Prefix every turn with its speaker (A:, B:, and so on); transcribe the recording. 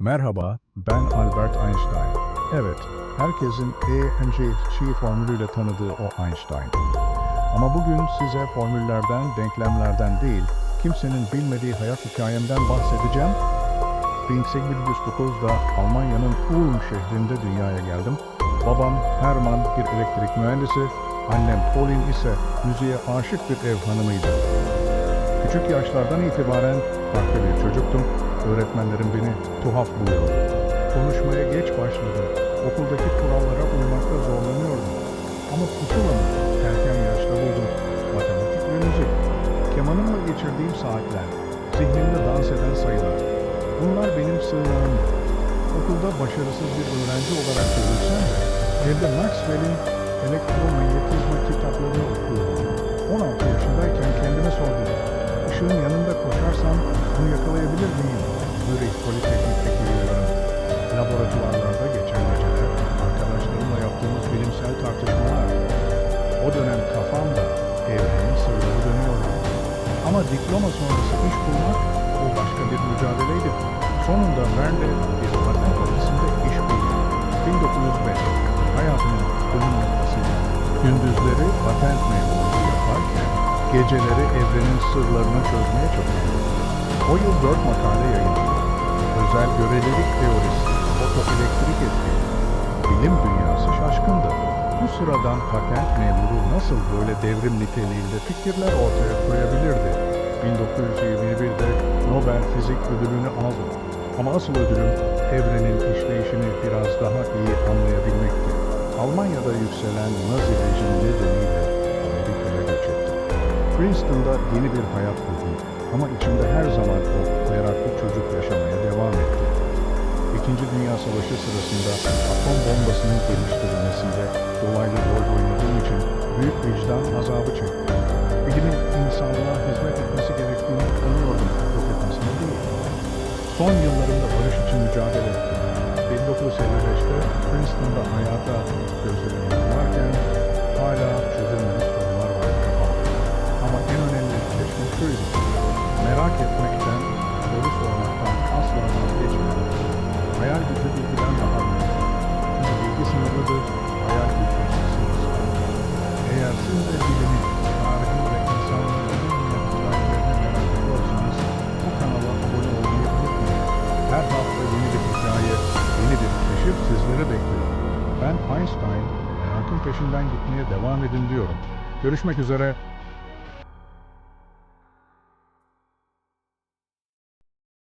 A: Merhaba, ben Albert Einstein. Evet, herkesin E formülüyle tanıdığı o Einstein. Ama bugün size formüllerden, denklemlerden değil, kimsenin bilmediği hayat hikayemden bahsedeceğim. 1809'da Almanya'nın Ulm şehrinde dünyaya geldim. Babam Hermann bir elektrik mühendisi, annem Pauline ise müziğe aşık bir ev hanımıydı. Küçük yaşlardan itibaren farklı bir çocuktum. Öğretmenlerim beni tuhaf buluyordu. Konuşmaya geç başladım. Okuldaki kurallara uymakta zorlanıyordum. Ama pusulamı erken yaşta buldum. Matematik ve müzik. Kemanımla geçirdiğim saatler, zihnimde dans eden sayılar. Bunlar benim sığınağımdı. Okulda başarısız bir öğrenci olarak görülsem de evde Maxwell'in elektromanyetizma kitaplarını okuyordum. 16 yaşındayken kendime sordum. Işığın yanında koşarsam bunu yakalayabilir miyim? Zürih Politeknik'teki yıllarım. Laboratuvarlarda geçen geceler, arkadaşlarımla yaptığımız bilimsel tartışmalar. O dönem kafamda evrenin sırları dönüyordu. Ama diploma sonrası iş bulmak o başka bir mücadeleydi. Sonunda Verne bir patent ofisinde iş buldum. 1905 hayatımın dönüm noktasıydı. Gündüzleri patent memurluğu yaparken geceleri evrenin sırlarını çözmeye çalışıyordum. O yıl dört makale yayınladım. Özel görelilik teorisi, fotoelektrik etki. Bilim dünyası şaşkındı. Bu sıradan patent memuru nasıl böyle devrim niteliğinde fikirler ortaya koyabilirdi? 1921'de Nobel Fizik Ödülünü aldım. Ama asıl ödülüm evrenin işleyişini biraz daha iyi anlayabilmekti. Almanya'da yükselen Nazi rejimi nedeniyle Amerika'ya göç ettim. Princeton'da yeni bir hayat kurdum. Ama içimde her zaman o meraklı çocuk yaşamaya devam etti. İkinci Dünya Savaşı sırasında atom bombasının geliştirilmesinde dolaylı rol oynadığım için büyük vicdan azabı çektim. Bilimin insanlığa hizmet etmesi gerektiğini anlıyordum, yok etmesine değil. Son yıllarımda barış için mücadele ettim. 1955'te Princeton'da hayata gözlerimi Merak etmekten, soru sormaktan asla vazgeçmedim. Hayal gücü bilgiden daha büyük. Çünkü bilgi sınırlıdır, hayal gücü sınırsız. Eğer siz de bilimi, tarihi ve insanlığın en yapılarını merak ediyorsanız bu kanala abone olmayı unutmayın. Her hafta yeni bir hikaye, yeni bir keşif sizleri bekliyor. Ben Einstein, merakın peşinden gitmeye devam edin diyorum. Görüşmek üzere,